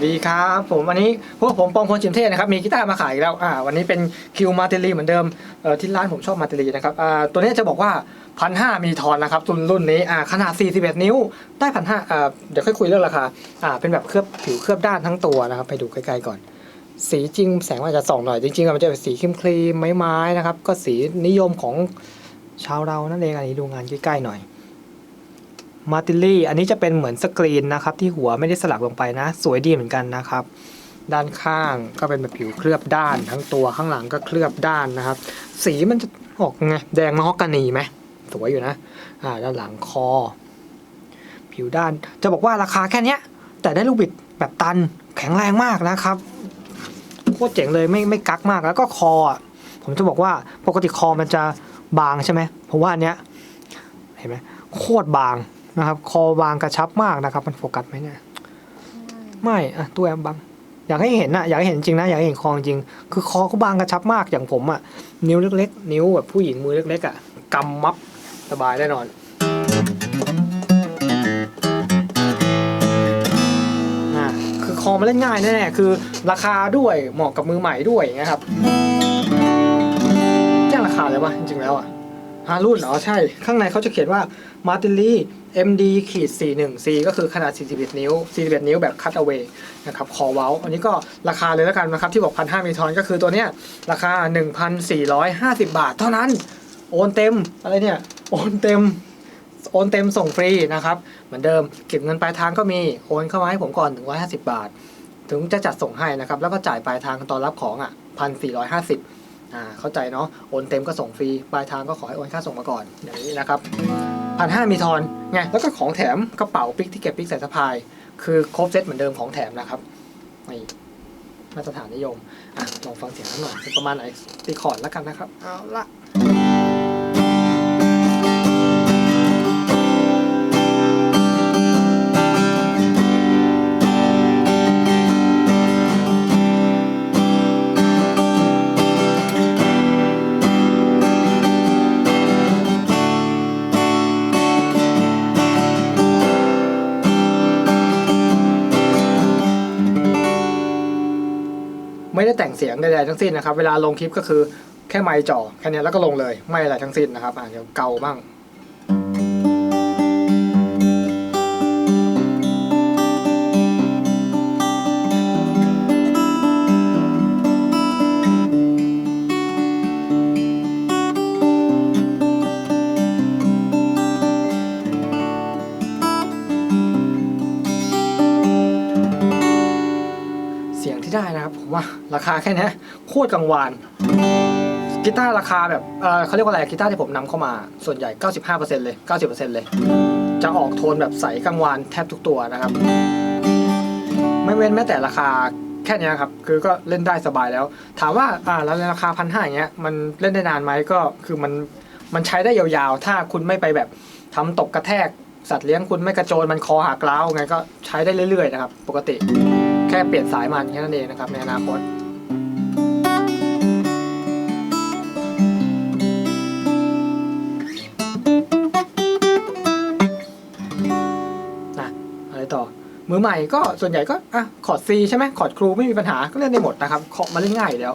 สดีครับผมวันนี้พวกผมปองพลจิมเทศนะครับมีกีตาร์มาขายอีกแล้วอ่าวันนี้เป็นคิวมาเตลีเหมือนเดิมเอ่อที่ร้านผมชอบมาเตลีนะครับอ่าตัวนี้จะบอกว่าพันห้ามีทอนนะครับรุ่นรุ่นนี้อ่าขนาด 41 นิ้วได้พันห้าอ่าเดี๋ยวค่อยคุยเรื่องราคาอ่าเป็นแบบเคลือบผิวเคลือบด้านทั้งตัวนะครับไปดูใกล้ๆก่อน สีจริงแสงมันอาจจะส่องหน่อยจริงๆมันจะเป็นสีครีมครีมไม้ๆนะครับก็สีนิยมของชาวเรานั่นเองอันนี้ดูงานใกล้ๆหน่อย มาติลี่อันนี้จะเป็นเหมือนสกรีนนะครับ ที่หัวไม่ได้สลักลงไปนะ สวยดีเหมือนกันนะครับ ด้านข้างก็เป็นแบบผิวเคลือบด้านทั้งตัวข้างหลังก็เคลือบด้านนะครับ สีมันจะออกไงแดงมะฮอกกานีไหมสวยอยู่นะอ่าด้านหลังคอ ผิวด้าน จะบอกว่าราคาแค่เนี้ยแต่ได้ลูกบิดแบบตันแข็งแรงมากนะครับโคตรเจ๋งเลยไม่ไม่กักมากแล้วก็คอผมจะบอกว่าปกติคอมันจะบางใช่ไหมผมว่าอันเนี้ยเห็นไหมโคตรบาง นะครับ คอบางกระชับมากนะครับ มันโฟกัสไหมเนี่ย ไม่อะตัวแอมบางอยากให้เห็นนะอยากให้เห็นจริงนะ อยากให้เห็นคอจริง คือคอเขาบางกระชับมากอย่างผมอะนิ้วเล็ก ๆ นิ้วแบบผู้หญิงมือเล็ก ๆอะกำมับสบายแน่นอนอ่าคือคอมันเล่นง่ายแน่ๆคือ ราคาด้วยเหมาะกับมือใหม่ด้วยอย่างเงี้ยครับแจ้งราคาเลยปะจริงๆแล้วอะ ฮารุ่น อ๋อ ใช่ ข้างในเขาจะเขียนว่า m a r t i n l y MD ขีด41 C ก็คือขนาด 41 นิ้ว 41 นิ้วแบบ cut away นะครับ คอเว้า อันนี้ก็ราคาเลยแล้วกันนะครับ ที่บอกพันห้ามีทอนก็คือตัวเนี้ย ราคา 1,450 บาท เท่านั้น โอนเต็ม อะไรเนี่ย โอนเต็ม โอนเต็มส่งฟรีนะครับ เหมือนเดิม เก็บเงินปลายทางก็มี โอนเข้ามาให้ผมก่อนถึง150 บาท ถึงจะจัดส่งให้นะครับ แล้วก็จ่ายปลายทางตอนรับของอะพันสี่ร้ อ่าเข้าใจเนาะโอนเต็มก็ส่งฟรีปลายทางก็ขอให้โอนค่าส่งมาก่อนอย่างนี้นะครับพันห้ามีทอนไงแล้วก็ของแถมกระเป๋าปิกที่เก็บปิกใส่สะพาย คือครบเซตเหมือนเดิมของแถมนะครับนี่มาตรฐานนิยมอะลองฟังเสียงกันหน่อยเป็นประมาณไหนตีคอร์ดแล้วกันนะครับ เอาละ ไม่ได้แต่งเสียงใดๆทั้งสิ้นนะครับ เวลาลงคลิปก็คือแค่ไมค์จ่อแค่นี้แล้วก็ลงเลยไม่อะไรทั้งสิ้นนะครับอ่าเดี๋ยวเกาบ้าง ที่ได้นะครับผมว่าราคาแค่นี้โคตรกังวานกีตาร์ราคาแบบเออเขาเรียกว่าอะไรกีตาร์ที่ผมนำเข้ามาส่วนใหญ่ 95%เลย 90%เลย จะออกโทนแบบใสกังวานแทบทุกตัวนะครับ ไม่เว้นแม้แต่ราคาแค่นี้ครับคือก็เล่นได้สบายแล้ว ถามว่าอ่าแล้วราคาพันห้าอย่างเงี้ยมันเล่นได้นานไหมก็คือมันมันใช้ได้ยาวๆ ถ้าคุณไม่ไปแบบทำตกกระแทก สัตว์เลี้ยงคุณไม่กระโจนมันคอหักเล้าไงก็ใช้ได้เรื่อยๆนะครับ ปกติ แค่เปลี่ยนสายมันแค่นั้นเองนะครับในอนาคตนะอะไรต่อ มือใหม่ก็ส่วนใหญ่ก็อะคอร์ด C ใช่ไหมคอร์ดครูไม่มีปัญหาก็เล่นได้หมดนะครับเคาะมาเล่นง่ายแล้ว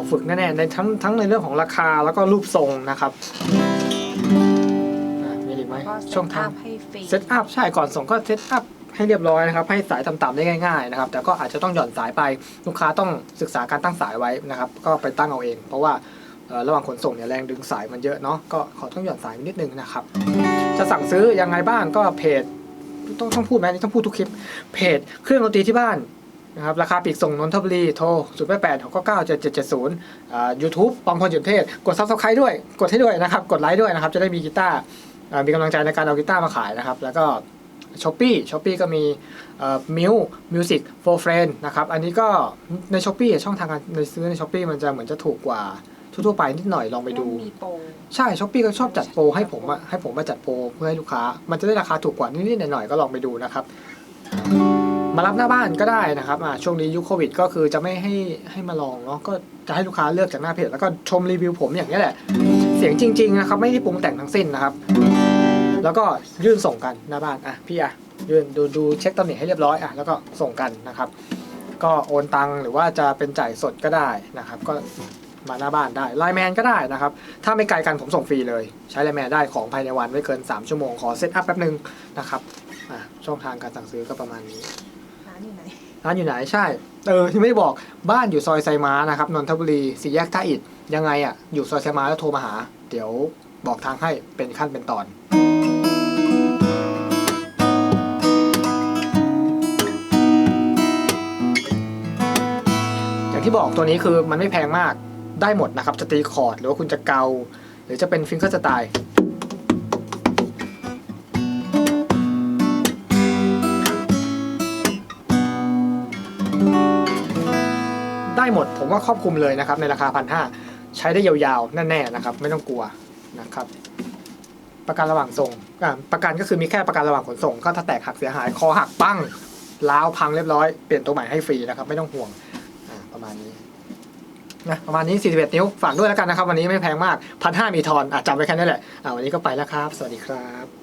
อ่ออะนะเหมาะฝึกแน่ๆในทั้งทั้งในเรื่องของราคาแล้วก็รูปทรงนะครับอะมีอีกไหมก็ช่องทางให้ฟรีเซตอัพใช่ก่อนส่งก็เซตอัพให้เรียบร้อยนะครับ ให้สายต่ำๆได้ง่ายๆนะครับ แต่ก็อาจจะต้องหย่อนสายไปลูกค้าต้องศึกษาการตั้งสายไว้นะครับ ก็ไปตั้งเอาเอง เพราะว่าเอ่อระหว่างขนส่งเนี่ยแรงดึงสายมันเยอะเนาะก็ขอต้องหย่อนสายนิดนึงนะครับ จะสั่งซื้อยังไงบ้างก็เพจ ต้องต้องพูดไหมอันนี่ต้องพูดทุกคลิป เพจเครื่องดนตรีที่บ้าน นะครับราคาปลีกส่งนนทบุรีโทร 0 8 8 6 9 9 7 7 7 0อ่ายูทูบปองพลจุนเทศ กดซับสไครต์ด้วย กดให้ด้วยนะครับ กดไลค์ด้วยนะครับ จะได้มีกีตาร์อ่ามีกำลังใจในการเอากีตาร์มาขายนะครับ แล้วก็ช้อปปี้ช้อปปี้ก็มีมิวมิวสิกโฟร์เฟรนนะครับ อันนี้ก็ในช้อปปี้ช่องทางการในซื้อในช้อปปี้มันจะเหมือนจะถูกกว่าทั่วๆไปนิดหน่อยลองไปดูมีโปรใช่ช้อปปี้ก็ชอบจัดโปรให้ผมอะให้ผมมาจัดโปรเพื่อให้ลูกค้า มันจะได้ราคาถูกกว่านิดๆหน่อยๆก็ลองไปดูนะครับไมารับหน้าบ้านก็ได้นะครับอ่าช่วงนี้ยุคโควิด ก็คือจะไม่ให้ให้มาลองเนาะก็จะให้ลูกค้าเลือกจากหน้าเพจแล้วก็ชมรีวิวผมอย่างนี้แหละ เสียงจริง ๆ นะครับ ไม่ได้ปรุงแต่งทั้งสิ้นนะครับ แล้วก็ยื่นส่งกันหน้าบ้านอะพี่อะยื่นดูดูเช็คตำหนิให้เรียบร้อยอะแล้วก็ส่งกันนะครับ ก็โอนตังหรือว่าจะเป็นจ่ายสดก็ได้นะครับ ก็มาหน้าบ้านได้ไลน์แมนก็ได้นะครับ ถ้าไม่ไกลกันผมส่งฟรีเลย ใช้ไลน์แมนได้ของภายในวันไม่เกิน 3 ชั่วโมงขอเซตอัพแป๊บนึงนะครับอะช่องทางการสั่งซื้อก็ประมาณนี้านอยู่ไหนร้านอยู่ไหนใช่ เออที่ไม่ได้บอกบ้านอยู่ซอยไซม้านะครับนนทบุรีสี่แยกท่าอิฐยังไงอะ อยู่ซอยไซม้าแล้วโทรมาหา เดี๋ยวบอกทางให้เป็นขั้นเป็นตอน อย่างที่บอกตัวนี้คือมันไม่แพงมากได้หมดนะครับ จะตีคอร์ดหรือว่าคุณจะเกา หรือจะเป็นฟิงเกอร์สไตล์ ได้หมด ผมว่าครอบคลุมเลยนะครับในราคาพันห้าใช้ได้ยาวๆแน่ๆนะครับ ไม่ต้องกลัวนะครับ ประกันระหว่างส่งประกันก็คือมีแค่ประกันระหว่างขนส่ง ก็ถ้าแตกหักเสียหายคอหักปั้งล้าวพังเรียบร้อยเปลี่ยนตัวใหม่ให้ฟรีนะครับ ไม่ต้องห่วงประมาณนี้นะประมาณนี้ 41 นิ้ว ฝากด้วยแล้วกันนะครับ วันนี้ไม่แพงมากพันห้ามีทอนอจำไว้แค่นี้แหละวันนี้ก็ไปแล้วครับ สวัสดีครับ